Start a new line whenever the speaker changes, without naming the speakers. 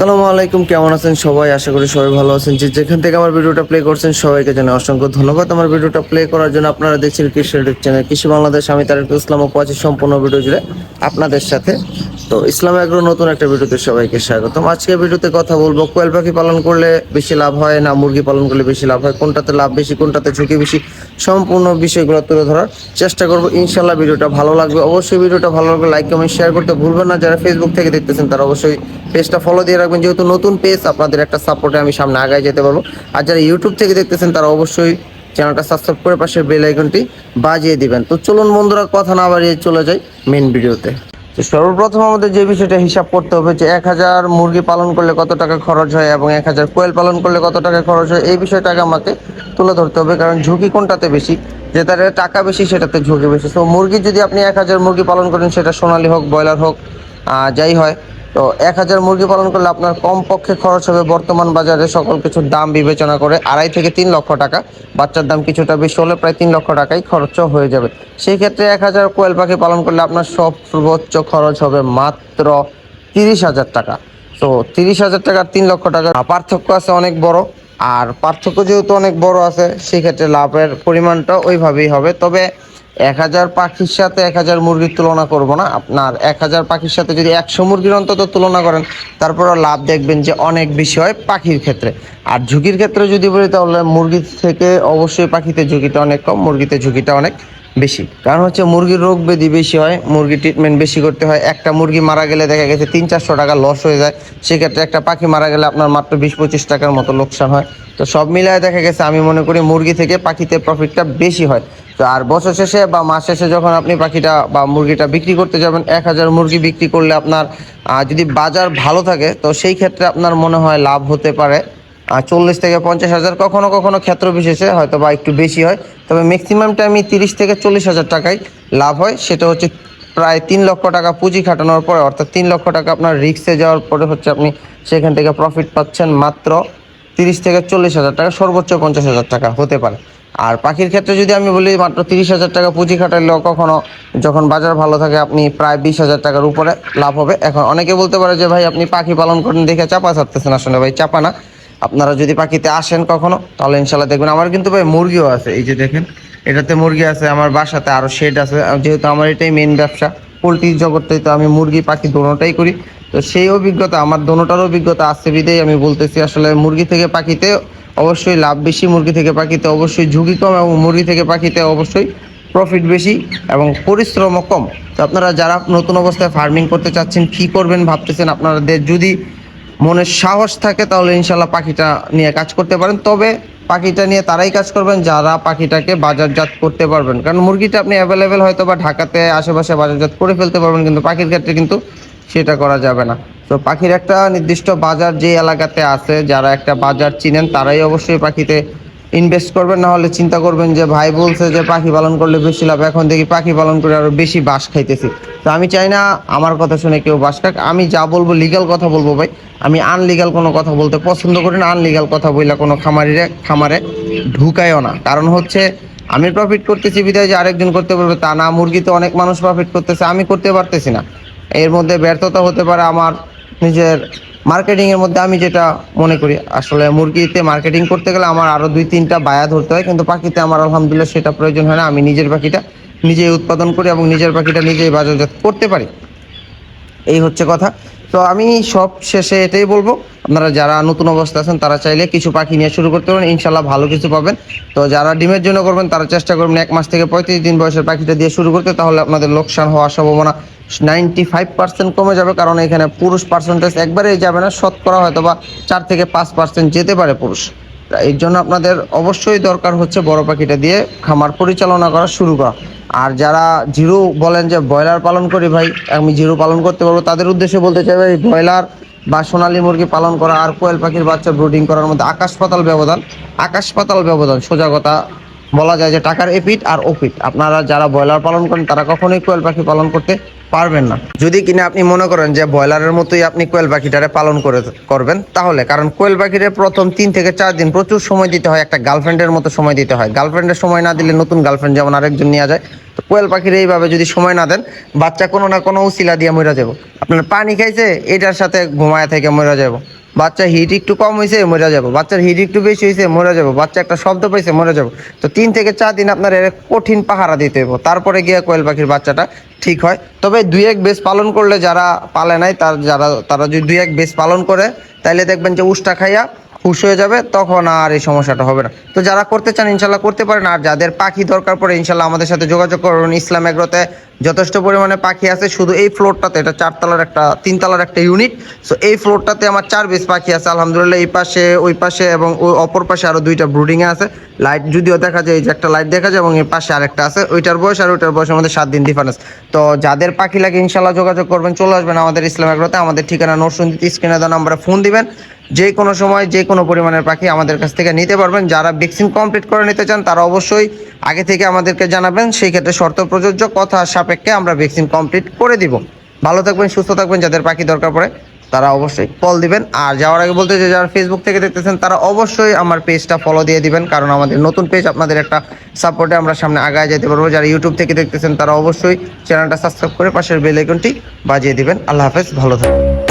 সালামু আলাইকুম, কেমন আছেন সবাই? আশা করি সবাই ভালো আছেন। যে যেখান থেকে আমার ভিডিওটা প্লে করছেন, সবাইকে জানাই অসংখ্য ধন্যবাদ। আমার ভিডিওটা প্লে করার জন্য আপনারা দেখছেন কৃষি ইউটিউব চ্যানেল কৃষি বাংলাদেশ। আমি তারেক ইসলাম ও আছে সম্পূর্ণ ভিডিও জুড়ে আপনাদের সাথে। তো ইসলাম এগ্রো নতুন একটা ভিডিওতে সবাইকে স্বাগতম। আজকে ভিডিওতে কথা বলব, কোয়েল পাখি পালন করলে বেশি লাভ হয় না, মুরগি পালন করলে বেশি লাভ হয়? কোনটাতে লাভ বেশি, কোনটাতে ঝুঁকি বেশি? সম্পূর্ণ বিষয়গুলো তুলে ধরার চেষ্টা করব। ইনশাল্লাহ ভিডিওটা ভালো লাগবে। অবশ্যই ভিডিওটা ভালো লাগবে লাইক কমেন্ট শেয়ার করতে ভুলবেন না। যারা ফেসবুক থেকে দেখতেছেন, তারা অবশ্যই পেজটা ফলো দিয়ে রাখবেন। যেহেতু নতুন পেজ আপনাদের একটা সাপোর্টে আমি সামনে আগায় যেতে পারব আর যারা ইউটিউব থেকে দেখতেছেন, তারা অবশ্যই চ্যানেলটা সাবস্ক্রাইব করে পাশের বেল আইকনটি বাজিয়ে দিবেন। তো চলুন বন্ধুরা, কথা না বাড়িয়ে চলে যাই মেন ভিডিওতে তো সর্বপ্রথম আমাদের যে বিষয়টা হিসাব করতে হবে যে এক হাজার মুরগি পালন করলে কত টাকা খরচ হয় এবং এক হাজার কোয়েল পালন করলে কত টাকা খরচ হয়, এই বিষয়টাকে আমাকে তুলে ধরতে হবে, কারণ ঝুঁকি কোনটাতে বেশি? যেটাতে টাকা বেশি, সেটাতে ঝুঁকি বেশি। তো মুরগি যদি আপনি এক হাজার মুরগি পালন করেন, সেটা সোনালি হোক, ব্রয়লার হোক যাই হয়, তো এক হাজার মুরগি পালন করলে আপনার কম পক্ষে খরচ হবে বর্তমান বাজারে সকল কিছুর দাম বিবেচনা করে আড়াই থেকে তিন লক্ষ টাকা। বাচ্চার দাম কিছুটা বেশি হলে প্রায় তিন লক্ষ টাকাই খরচ হয়ে যাবে। সেই ক্ষেত্রে এক হাজার কোয়েল পাখি পালন করলে আপনার সর্বোচ্চ খরচ হবে মাত্র তিরিশ হাজার টাকা। তো তিরিশ হাজার টাকা তিন লক্ষ টাকা পার্থক্য আছে অনেক বড়। আর পার্থক্য যেহেতু অনেক বড় আছে, সেক্ষেত্রে লাভের পরিমাণটা ওইভাবেই হবে। তবে এক হাজার পাখির সাথে এক হাজার মুরগির তুলনা করব না। আপনার এক হাজার পাখির সাথে যদি একশো মুরগির অন্তত তুলনা করেন তারপরে লাভ দেখবেন যে অনেক বেশি হয় পাখির ক্ষেত্রে। আর ঝুঁকির ক্ষেত্রে যদি বলি, তাহলে মুরগির থেকে অবশ্যই পাখিতে ঝুঁকিটা অনেক কম, মুরগিতে ঝুঁকিটা অনেক। বেশি। কারণ হচ্ছে মুরগির রোগ ব্যাধি বেশি হয় মুরগি ট্রিটমেন্ট বেশি করতে হয়। একটা মুরগি মারা গেলে দেখা গেছে তিন চারশো টাকা লস হয়ে যায়। সেক্ষেত্রে একটা পাখি মারা গেলে আপনার মাত্র বিশ পঁচিশ টাকার মতো লোকসান হয়। তো সব মিলায় দেখা গেছে, আমি মনে করি মুরগি থেকে পাখিতে প্রফিটটা বেশি হয়। তো আর বছর শেষে বা মাস শেষে যখন আপনি পাখিটা বা মুরগিটা বিক্রি করতে যাবেন, এক হাজার মুরগি বিক্রি করলে আপনার যদি বাজার ভালো থাকে, তো সেই ক্ষেত্রে আপনার মনে হয় লাভ হতে পারে। চল্লিশ থেকে পঞ্চাশ হাজার কখনো কখনো ক্ষেত্র বিশেষে হয়তো বা একটু বেশি হয়। তবে ম্যাক্সিমাম টাইমই তিরিশ থেকে চল্লিশ হাজার টাকায় লাভ হয়। সেটা হচ্ছে প্রায় তিন লক্ষ টাকা পুঁজি খাটানোর পরে, অর্থাৎ তিন লক্ষ টাকা আপনার রিক্সে যাওয়ার পরে হচ্ছে আপনি সেখান থেকে প্রফিট পাচ্ছেন মাত্র তিরিশ থেকে চল্লিশ হাজার টাকা, সর্বোচ্চ পঞ্চাশ হাজার টাকা হতে পারে। আর পাখির ক্ষেত্রে যদি আমি বলি মাত্র তিরিশ হাজার টাকা পুঁজি খাটাইলেও কখনো যখন বাজার ভালো থাকে, আপনি প্রায় বিশ হাজার টাকার উপরে লাভ হবে। এখন অনেকে বলতে পারে যে, ভাই, আপনি পাখি পালন করেন দেখে চাপা ছাড়তেছেন। আসলে ভাই, চাপা না। আপনারা যদি পাখিতে আসেন কখনো, তাহলে ইনশাল্লাহ দেখবেন আমার কিন্তু ভাই মুরগিও আছে, এই যে দেখেন, এটাতে মুরগি আছে, আমার বাসাতে আরও শেড আছে যেহেতু আমার এটাই মেন ব্যবসা পোলট্রির জগৎটাই তো আমি মুরগি, পাখি দোনোটাই করি, তো সেই অভিজ্ঞতা, আমার দোনোটার অভিজ্ঞতা আছে বিদেই, আমি বলতেছি আসলে মুরগি থেকে পাখিতে অবশ্যই লাভ বেশি, মুরগি থেকে পাখিতে অবশ্যই ঝুঁকি কম, এবং মুরগি থেকে পাখিতে অবশ্যই প্রফিট বেশি, এবং পরিশ্রমও কম। তো আপনারা যারা নতুন অবস্থায় ফার্মিং করতে চাচ্ছেন, কি করবেন ভাবতেছেন আপনাদের? যদি মনের সাহস থাকে, তাহলে ইনশাল্লাহ পাখিটা নিয়ে কাজ করতে পারেন। তবে পাখিটা নিয়ে তারাই কাজ করবেন, যারা পাখিটাকে বাজারজাত করতে পারবেন। কারণ মুরগিটা আপনি অ্যাভেলেবেল হয়তো বা ঢাকাতে আশেপাশে বাজারজাত করে ফেলতে পারবেন, কিন্তু পাখির ক্ষেত্রে কিন্তু সেটা করা যাবে না। তো পাখির একটা নির্দিষ্ট বাজার যে এলাকাতে আছে, যারা একটা বাজার চিনেন, তারাই অবশ্যই পাখিতে ইনভেস্ট করবেন না হলে চিন্তা করবেন যে ভাই বলছে যে পাখি পালন করলে বেশি লাভ, এখন দেখি পাখি পালন করে আরও বেশি বাস খাইতেছি। তো আমি চাই না আমার কথা শুনে কেউ বাস খাক, আমি যা বলব লিগ্যাল কথা বলব ভাই। আমি আনলিগাল কোনো কথা বলতে পছন্দ করি না আনলিগাল কথা বইলা কোনো খামারিরে, খামারে ঢুকায়ও না। কারণ হচ্ছে, আমি প্রফিট করতেছি বিদায় যে আরেকজন করতে পারবে, তা না, মুরগিতে অনেক মানুষ প্রফিট করতেছে, আমি করতে পারতেছি না। এর মধ্যে ব্যর্থতা হতে পারে আমার নিজের মার্কেটিং এর মধ্যে আমি যেটা মনে করি, আসলে মুরগিতে মার্কেটিং করতে গেলে আমার আরও দুই তিনটা বায়া ধরতে হয়, কিন্তু পাখিতে আমার আলহামদুলিল্লাহ সেটা প্রয়োজন হয় না। আমি নিজের পাখিটা নিজেই উৎপাদন করি এবং নিজের পাখিটা নিজেই বাজারজাত করতে পারি। এই হচ্ছে কথা। তো আমি সব শেষে এটাই বলব, আপনারা যারা নতুন অবস্থা আছেন, তারা চাইলে কিছু পাখি নিয়ে শুরু করতে পারেন ইনশাল্লাহ ভালো কিছু পাবেন। তো যারা ডিমের জন্য করবেন, তারা চেষ্টা করবেন এক মাস থেকে পঁয়ত্রিশ দিন বয়সের পাখিটা দিয়ে শুরু করতে, তাহলে আপনাদের লোকসান হওয়ার সম্ভাবনা নাইনটি ফাইভ পার্সেন্ট কমে যাবে, কারণ এখানে পুরুষ পার্সেন্টেজ একবারেই যাবে না, শতকরা হয়তো বা চার থেকে পাঁচ পার্সেন্ট যেতে পারে পুরুষ। এর জন্য আপনাদের অবশ্যই দরকার হচ্ছে বড় পাখিটা দিয়ে খামার পরিচালনা করা শুরু করা। আর যারা জিরো বলেন যে ব্রয়লার পালন করি ভাই, আমি জিরো পালন করতে পারব, তাদের উদ্দেশ্যে বলতে চাই ভাই, ব্রয়লার বা সোনালী মুরগি পালন করা আর কোয়েল পাখির বাচ্চা ব্রুডিং করার মধ্যে আকাশ পাতাল ব্যবধান, আকাশ পাতাল ব্যবধান, সোজা কথা বলা যায় যে টাকার এপিট আর ওপিট আপনারা যারা ব্রয়লার পালন করেন, তারা কখনোই কোয়েল পাখি পালন করতে পারবেন না। যদি কিনা আপনি মনে করেন যে ব্রয়লারের মতোই আপনি কোয়েল পাখিটারে পালন করে করবেন, তাহলে কারণ কোয়েল পাখিরে প্রথম তিন থেকে চার দিন প্রচুর সময় দিতে হয়, একটা গার্লফ্রেন্ডের মতো সময় দিতে হয়। গার্লফ্রেন্ডের সময় না দিলে নতুন গার্লফ্রেন্ড যেমন আরেকজন নেওয়া যায়, তো কোয়েল পাখির এইভাবে যদি সময় না দেন, বাচ্চা কোনো না কোনো উচিলা দিয়ে মরে যাব আপনার পানি খাইছে, এটার সাথে ঘুমায় থেকে মরে যাব বাচ্চা হিট একটু কম হয়েছে মরে যাব। বাচ্চার হিট একটু বেশি হয়েছে মরে যাব। বাচ্চা একটা শব্দ পাইছে, মরে যাব। তো তিন থেকে চার দিন আপনার এর কঠিন পাহারা দিতে হবে তারপরে গিয়ে কোয়েল পাখির বাচ্চাটা ঠিক হয়। তবে দুই এক বেশ পালন করলে যারা পালে নাই, তার যারা, তারা যদি দুই এক বেশ পালন করে, তাইলে দেখবেন যে উষ্টা খাইয়া হুশ হয়ে যাবে, তখন আর এই সমস্যাটা হবে না। তো যারা করতে চান, ইনশাল্লাহ করতে পারেন। আর যাদের পাখি দরকার পড়ে, ইনশাল্লাহ আমাদের সাথে যোগাযোগ করুন। ইসলাম এগ্রোতে যথেষ্ট পরিমাণে পাখি আছে। শুধু এই ফ্লোরটাতে এটা চারতলার একটা, তিনতলার একটা ইউনিট সো এই ফ্লোরটাতে আমার চার বেশ পাখি আছে, আলহামদুলিল্লাহ। এই পাশে, ওই পাশে এবং ওই অপর পাশে আরও দুইটা ব্রুডিংয়ে আছে। লাইট যদিও দেখা যায়, এই যে একটা লাইট দেখা যায় এবং এই পাশে আরেকটা আছে। ওইটার বয়স আর ওইটার বয়সের মধ্যে সাত দিন ডিফারেন্স তো, যাদের পাখি লাগে, ইনশাল্লাহ যোগাযোগ করবেন, চলে আসবেন আমাদের ইসলাম এগ্রোতে। আমাদের ঠিকানা নরসুন্দিত স্ক্রিনে দেওয়া নাম্বারে ফোন দিবেন। যে কোনো সময়, যে কোনো পরিমাণের পাখি আমাদের কাছ থেকে নিতে পারবেন। যারা ভ্যাকসিন কমপ্লিট করে নিতে চান, তারা অবশ্যই আগে থেকে আমাদেরকে জানাবেন, সেই ক্ষেত্রে শর্ত প্রযোজ্য। কথা সাপেক্ষে আমরা ভ্যাকসিন কমপ্লিট করে দিব। ভালো থাকবেন, সুস্থ থাকবেন, যাদের পাখি দরকার পড়ে, তারা অবশ্যই কল দিবেন। আর যাওয়ার আগে বলতে যে যারা ফেসবুক থেকে দেখতেছেন, তারা অবশ্যই আমার পেজটা ফলো দিয়ে দিবেন, কারণ আমাদের নতুন পেজ আপনাদের একটা সাপোর্টে আমরা সামনে আগায় যেতে পারব। যারা ইউটিউব থেকে দেখতেছেন, তারা অবশ্যই চ্যানেলটা সাবস্ক্রাইব করে পাশের বেল আইকনটি বাজিয়ে দিবেন। আল্লাহ হাফেজ, ভালো থাকবেন।